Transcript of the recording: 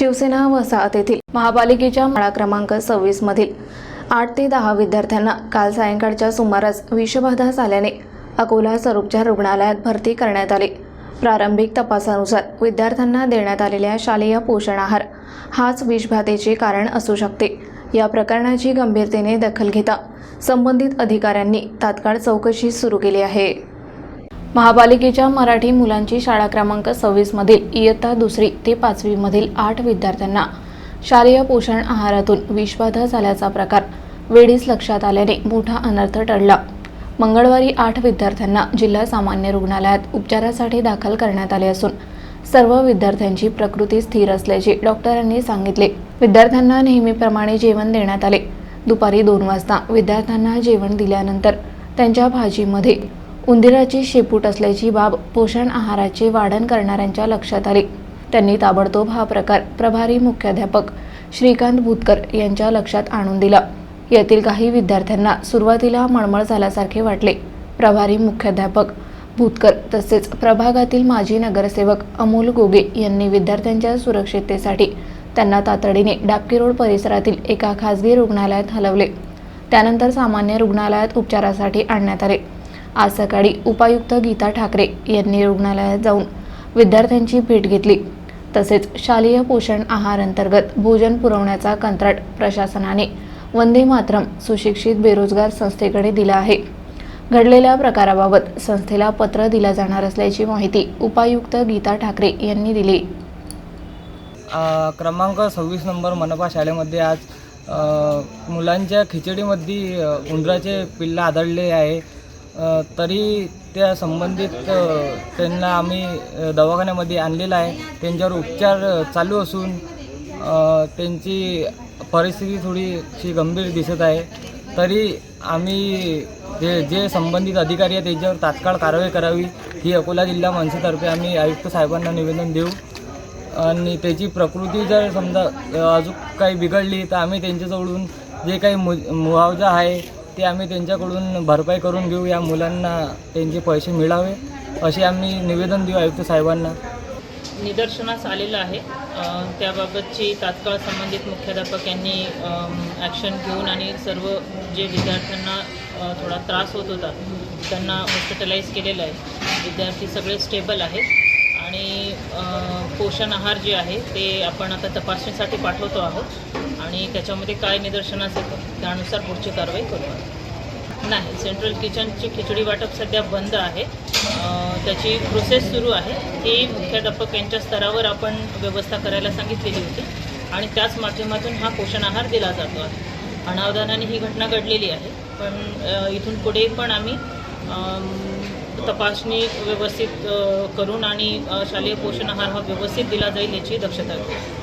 शिवसेना वसाहत येथील महापालिकेच्या माळा क्रमांक सव्वीस मधील आठ ते दहा विद्यार्थ्यांना काल सायंकाळच्या सुमारास विषबाधा झाल्याने अकोला सरुपच्या रुग्णालयात भरती करण्यात आले. प्रारंभिक तपासानुसार विद्यार्थ्यांना देण्यात आलेल्या शालेय पोषण आहार हाच विषबाधेचे कारण असू शकते या प्रकरणाची गंभीरतेने दखल घेता संबंधित अधिकाऱ्यांनी तात्काळ चौकशी सुरू केली आहे. महापालिकेच्या मराठी मुलांची शाळा क्रमांक सव्वीसमधील इयत्ता दुसरी ते पाचवीमधील आठ विद्यार्थ्यांना शालेय पोषण आहारातून विषबाधा झाल्याचा प्रकार वेळीच लक्षात आल्याने मोठा अनर्थ टळला. मंगळवारी आठ विद्यार्थ्यांना जिल्हा सामान्य रुग्णालयात उपचारासाठी दाखल करण्यात आले असून सर्व विद्यार्थ्यांची प्रकृती स्थिर असल्याचे डॉक्टरांनी सांगितले. विद्यार्थ्यांना नेहमीप्रमाणे जेवण देण्यात आले. दुपारी दोन वाजता विद्यार्थ्यांना जेवण दिल्यानंतर त्यांच्या भाजीमध्ये उंदिराची शेपूट असल्याची बाब पोषण आहाराचे वाढण करणाऱ्यांच्या लक्षात आली. त्यांनी ताबडतोब हा प्रकार प्रभारी मुख्याध्यापक श्रीकांत भूतकर यांच्या लक्षात आणून दिला. यातील काही विद्यार्थ्यांना सुरुवातीला मळमळ झाल्यासारखे वाटले. प्रभारी मुख्याध्यापक भूतकर तसेच प्रभागातील माजी नगरसेवक अमोल गोगे यांनी विद्यार्थ्यांच्या सुरक्षिततेसाठी त्यांना तातडीने डापकी रोड परिसरातील एका खासगी रुग्णालयात हलवले. त्यानंतर सामान्य रुग्णालयात उपचारासाठी आणण्यात आले. आज सकाळी उपायुक्त गीता ठाकरे यांनी रुग्णालयात जाऊन विद्यार्थ्यांची भेट घेतली. तसेच शालेय पोषण आहार अंतर्गत भोजन पुरवण्याचा कंत्राट प्रशासनाने वंदे मातरम सुशिक्षित बेरोजगार संस्थेकडे दिला आहे. घडलेल्या प्रकाराबाबत संस्थेला पत्र दिला जाणार असल्याची माहिती उपायुक्त गीता ठाकरे यांनी दिली. क्रमांक सव्वीस नंबर मनपा शाळेमध्ये आज मुलांच्या खिचडीमध्ये उंदराचे पिल्ला आढळले आहे. तरी त्या संबंधित त्यांना आम्ही दवाखान्यामध्ये आणलेलं आहे. त्यांच्यावर उपचार चालू असून त्यांची परिस्थिती थोडीशी गंभीर दिसत आहे. तरी आम्ही जे जे संबंधित अधिकारी आहेत त्यांच्यावर तात्काळ कारवाई करावी. ही अकोला जिल्हा मनसेतर्फे आम्ही आयुक्त साहेबांना निवेदन देऊ. आणि त्याची प्रकृती जर समजा अजून काही बिघडली तर आम्ही त्यांच्याजवळून जे काही मु मुआवजा आहे ते आम्ही त्यांच्याकडून भरपाई करून घेऊ या मुलांना त्यांचे पैसे मिळावे असे आम्ही निवेदन देऊ आयुक्त साहेबांना. निदर्शनास आलेलं आहे. त्याबाबतची तात्काळ संबंधित मुख्याध्यापक यांनी ॲक्शन घेऊन आणि सर्व जे विद्यार्थ्यांना थोडा त्रास होत होता त्यांना हॉस्पिटलाईज केलेलं आहे. विद्यार्थी सगळे स्टेबल आहेत. पोषण आहार जे आहे ते आपण आता तपासणीसाठी पाठवतो आहोत आणि त्याच्यामध्ये काय निदर्शनास येतं त्यानुसार पुढची कारवाई करू नाही सेंट्रल किचनची खिचडी वाटप सध्या बंद आहे. त्याची प्रोसेस सुरू आहे. ती मुख्याध्यापक यांच्या स्तरावर आपण व्यवस्था करायला सांगितलेली होती आणि त्याच माध्यमातून हा पोषण आहार दिला जातो आहे. अनावधानाने ही घटना घडलेली आहे. पण इथून पुढे पण आम्ही तपासणी व्यवस्थित करून आणि शालेय पोषण आहार हा व्यवस्थित दिला जाईल याची दक्षता घेऊ